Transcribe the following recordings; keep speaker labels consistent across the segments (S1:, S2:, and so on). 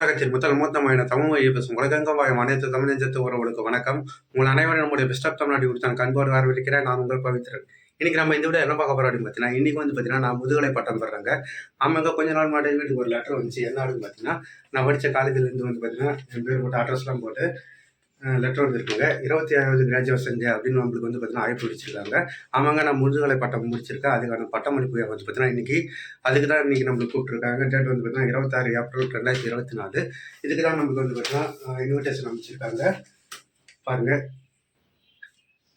S1: உலகத்தில் முதல் மூத்தமான தமிழ் மொழியை பேசும் உலகெங்கும் வாழும் அனைத்து தமிழ் நெஞ்சத்து உறவுகளுக்கு வணக்கம். உங்கள் அனைவரும் நம்முடைய பெஸ்ட் ஆஃப் தமிழ்நாடு குறித்து நான் கண்பாடு வரவிருக்கிறேன் நான் உங்கள் பவித்ரன். இன்னைக்கு நம்ம இந்த விட என்ன பார்க்க போறோம் அப்படின்னு பார்த்தீங்கன்னா இன்னைக்கு வந்து பார்த்தீங்கன்னா நான் முதுகலை பட்டம் பெறாங்க. ஆமாங்க கொஞ்ச நாள் மாட்டேன் வீட்டுக்கு ஒரு லெட்டர் வந்துச்சு. என்ன அப்படின்னு பார்த்தீங்கன்னா நான் படித்த காலேஜ்லேருந்து வந்து பார்த்தீங்கன்னா என் பேர் போட்டு அட்ரஸ்லாம் போட்டு லெட்டர் வந்திருக்குங்க இருபத்தி ஏழாவது கிராஜுவேஷன் டே அப்படின்னு நம்மளுக்கு வந்து பார்த்தீங்கன்னா அழைப்பு விடுச்சிருக்காங்க. ஆமாங்க நான் முதுகலை பட்டம் முடிச்சிருக்கேன். அதுக்கான பட்டமளிப்பு வந்து பார்த்தீங்கன்னா இன்னைக்கு அதுக்கு தான் இன்னைக்கு நம்மளுக்கு கூப்பிட்டுருக்காங்க. டேட் வந்து பார்த்தீங்கன்னா இருபத்தாறு ஏப்ரல் ரெண்டாயிரத்தி இருபத்தி நாலு. இதுக்கு தான் நம்மளுக்கு வந்து பார்த்தீங்கன்னா இன்விடேஷன் அமைச்சிருக்காங்க பாருங்கள்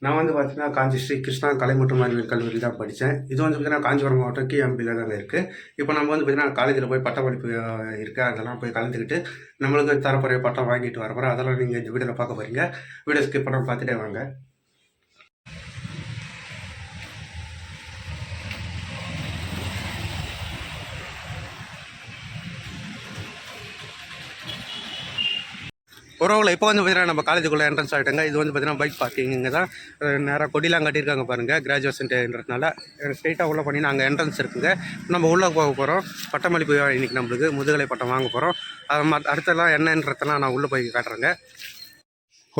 S1: நான் வந்து பார்த்தீங்கன்னா காஞ்சி ஸ்ரீ கிருஷ்ணா கலை மற்றும் அறிவியல் கல்லூரியில் தான் படித்தேன். இது வந்து பார்த்தீங்கன்னா காஞ்சிபுரம் மாவட்டம் கிஎம்பியில் தாங்க இருக்குது இப்போ நம்ம வந்து பார்த்தீங்கன்னா காலேஜில் போய் பட்டப்படிப்பு இருக்குது அதெல்லாம் போய் கலந்துக்கிட்டு நம்மளுக்கு தரப்புறைய பட்டம் வாங்கிட்டு வர அதெல்லாம் நீங்கள் இந்த வீடியோவில் பார்க்க போகிறீங்க வீடியோ ஸ்கிப் பண்ண பார்த்துட்டே வாங்க. உறவுகளை இப்போ வந்து பார்த்தீங்கன்னா நம்ம காலேஜுக்குள்ளே என்ட்ரன்ஸ் ஆகிட்டாங்க இது வந்து பார்த்தீங்கன்னா பைக் பார்க்கிங் இங்கே தான். நேராக கொடிலாம் கட்டியிருக்காங்க பாருங்கள் கிராஜுவேஷன் டேன்றதுனால ஸ்ட்ரெயிட்டாக உள்ளே பண்ணி நாங்கள் என்ட்ரன்ஸ் இருக்குங்க. நம்ம உள்ளே போக போகிறோம் பட்டமளிப்பு இன்றைக்கி இன்னைக்கு நம்மளுக்கு முதுகலை பட்டம் வாங்க போகிறோம் அது ம என்னன்றதெல்லாம் நான் உள்ளே போய் காட்டுறேங்க.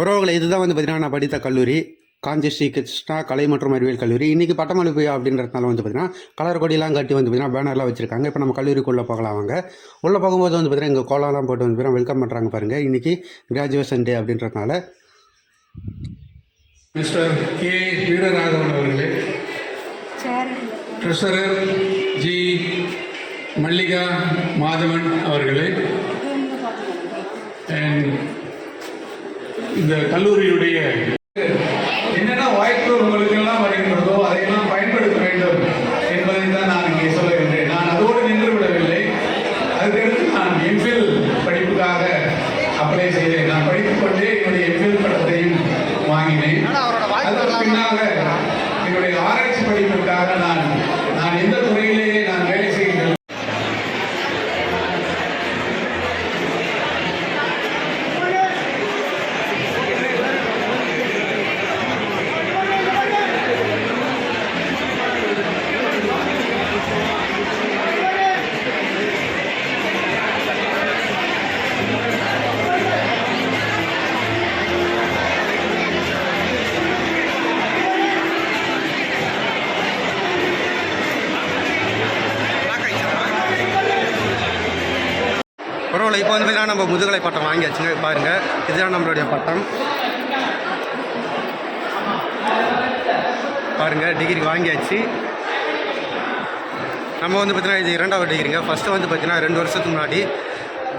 S1: உறவுகளை இதுதான் வந்து பார்த்திங்கன்னா நான் படித்த கல்லூரி. காஞ்சி ஸ்ரீ கிருஷ்ணா கலை மற்றும் அறிவியல் கல்லூரி. இன்றைக்கி பட்டமளிப்பு அப்படின்றதுனால வந்து பார்த்திங்கன்னா கலர் கொடியெல்லாம் கட்டி வந்து பார்த்திங்கன்னா பேனர்லாம் வச்சுருக்காங்க. இப்போ நம்ம கல்லூரிக்குள்ளே போகலாம் வாங்க. உள்ளே போகும்போது வந்து பார்த்திங்கன்னா இங்கே கோலம்லாம் போட்டு வந்து பார்த்தீங்கன்னா வெல்கம் பண்ணுறாங்க பாருங்கள் இன்றைக்கி கிராஜுவேஷன் டே அப்படின்றதுனால.
S2: மிஸ்டர் கே வீரராகவன் அவர்களே. ட்ரெஷரர் ஜி மல்லிகா மாதவன் அவர்களே. And இந்த கல்லூரியுடைய என்னென்ன வாய்ப்பு உங்களுக்கு எல்லாம் வருகின்றதோ அதையெல்லாம் பயன்படுத்த வேண்டும் என்பதை தான் நான் இங்கே சொல்லுகின்றேன் நான் அதோடு நின்று விடவில்லை. அதுக்கடுத்து நான் எம்ஃபில் படிப்புக்காக அப்ளை செய்தேன். நான் படித்துக் கொண்டே என்னுடைய எம்ஃபில் பட்டத்தையும் வாங்கினேன். அதற்கு பின்னாக என்னுடைய ஆராய்ச்சி படிப்புக்காக
S1: பரவாயில்ல இப்போ வந்து பார்த்தீங்கன்னா நம்ம முதுகலை பட்டம் வாங்கியாச்சுங்க பாருங்கள் இதுதான் நம்மளுடைய பட்டம். பாருங்கள் டிகிரி வாங்கியாச்சு. நம்ம வந்து பார்த்தீங்கன்னா இது இரண்டாவது டிகிரிங்க ஃபஸ்ட்டு வந்து பார்த்தீங்கன்னா ரெண்டு வருஷத்துக்கு முன்னாடி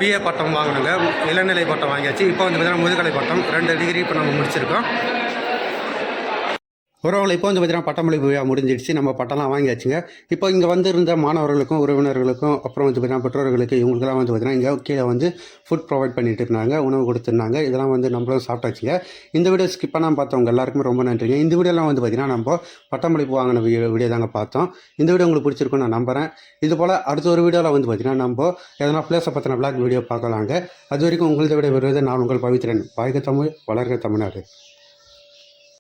S1: பிஏ பட்டம் வாங்கினோங்க. இளநிலை பட்டம் வாங்கியாச்சு. இப்போ வந்து பார்த்தீங்கன்னா முதுகலை பட்டம். ரெண்டு டிகிரி இப்போ நம்ம முடிச்சிருக்கோம். உறவுகளை இப்போ வந்து பார்த்தீங்கன்னா பட்டமளிப்பு விழா முடிஞ்சிடுச்சு. நம்ம பட்டம்லாம் வாங்கியாச்சுங்க. இப்போ இங்கே வந்திருந்த மாணவர்களுக்கும் உறவினர்களுக்கும் அப்புறம் வந்து பார்த்தீங்கன்னா பெற்றோர்களுக்கு இவங்களுக்கெல்லாம் வந்து பார்த்தீங்கன்னா இங்கே கீழே வந்து ஃபுட் ப்ரொவைட் பண்ணிட்டு இருந்தாங்க. உணவு கொடுத்துருந்தாங்க. இதெல்லாம் வந்து நம்மளும் சாப்பிட்டாச்சுங்க. இந்த வீடியோ ஸ்கிப் பண்ணாமல் பார்த்தவங்க எல்லாருக்குமே ரொம்ப நன்றிங்க. இந்த வீடியோலாம் வந்து பார்த்தீங்கன்னா நம்ம பட்டமளிப்பு வாங்கின வீடியோ வீடியோ தாங்க பார்த்தோம். இந்த வீடியோ உங்களுக்கு பிடிச்சிருக்கும் நான் நம்புகிறேன் இது போல் அடுத்த ஒரு வீடியோவில் வந்து பார்த்தீங்கன்னா நம்ம எதனா பிளேஸை பற்றின பிளாக் வீடியோ பார்க்கலாங்க. அது வரைக்கும் உங்களது விட வருவது நான் உங்கள் பவித்ரன். வாழ்க தமிழ் வளர்க தமிழ்நாடு.